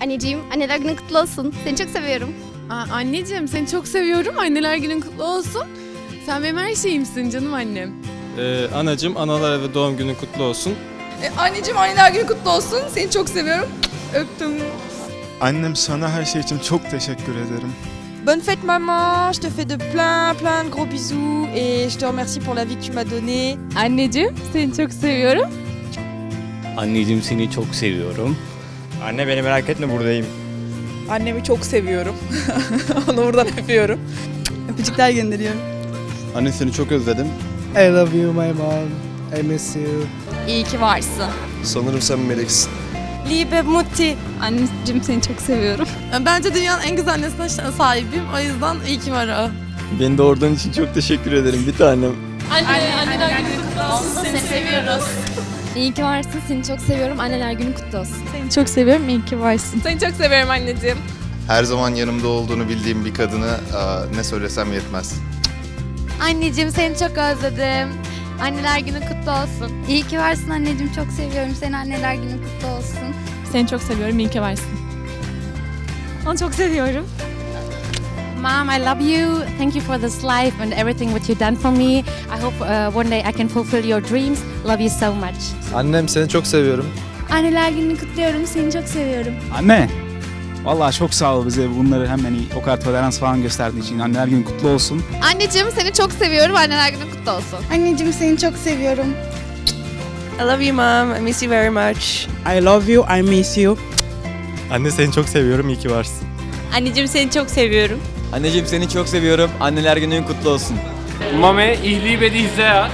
Anneciğim, anneler günün kutlu olsun. Seni çok seviyorum. Aa, anneciğim seni çok seviyorum. Anneler günün kutlu olsun. Sen benim her şeyimsin canım annem. Ee, anacım analar ve doğum günün kutlu olsun. E, anneciğim anneler günü kutlu olsun. Seni çok seviyorum. Öptüm. Annem sana her şey için çok teşekkür ederim. Bonne fête maman, je te fais de plein plein de gros bisous et je te remercie pour la vie que tu m'as donnée. Anneciğim seni çok seviyorum. Anneciğim seni çok seviyorum. Anne beni merak etme buradayım. Annemi çok seviyorum. Onu buradan öpüyorum. Öpücükler gönderiyorum. Anne seni çok özledim. I love you my mom. I miss you. İyi ki varsın. Sanırım sen meleksin. Liebe Mutti. Anneciğim seni çok seviyorum. Bence dünyanın en güzel annesine sahibim. O yüzden iyi ki var o. Beni doğurduğun için çok teşekkür ederim bir tanem. İyi ki varsın. Seni çok seviyorum. Anneler günün kutlu olsun. Seni çok seviyorum. İyi ki varsın. Seni çok seviyorum anneciğim. Her zaman yanımda olduğunu bildiğim bir kadını ne söylesem yetmez. Anneciğim seni çok özledim. Anneler günün kutlu olsun. İyi ki varsın anneciğim. Çok seviyorum seni. Anneler günün kutlu olsun. Seni çok seviyorum. İyi ki varsın. Onu çok seviyorum. Mom, I love you. Thank you for this life and everything what you've done for me. I hope uh, one day I can fulfill your dreams. Love you so much. Annem seni çok seviyorum. Anneler gününü kutluyorum. Seni çok seviyorum. Anne. Vallahi çok sağ ol bize bunları hem hani o kadar tolerans falan gösterdiği için. Anneler günü kutlu olsun. Anneciğim seni çok seviyorum. Anneler günün kutlu olsun. Anneciğim seni çok seviyorum. I love you mom. I miss you very much. I love you. I miss you. Anne seni çok seviyorum iyi ki varsın. Anneciğim seni çok seviyorum. Anneciğim seni çok seviyorum. Anneler günün kutlu olsun. Mame, ich liebe dich sehr.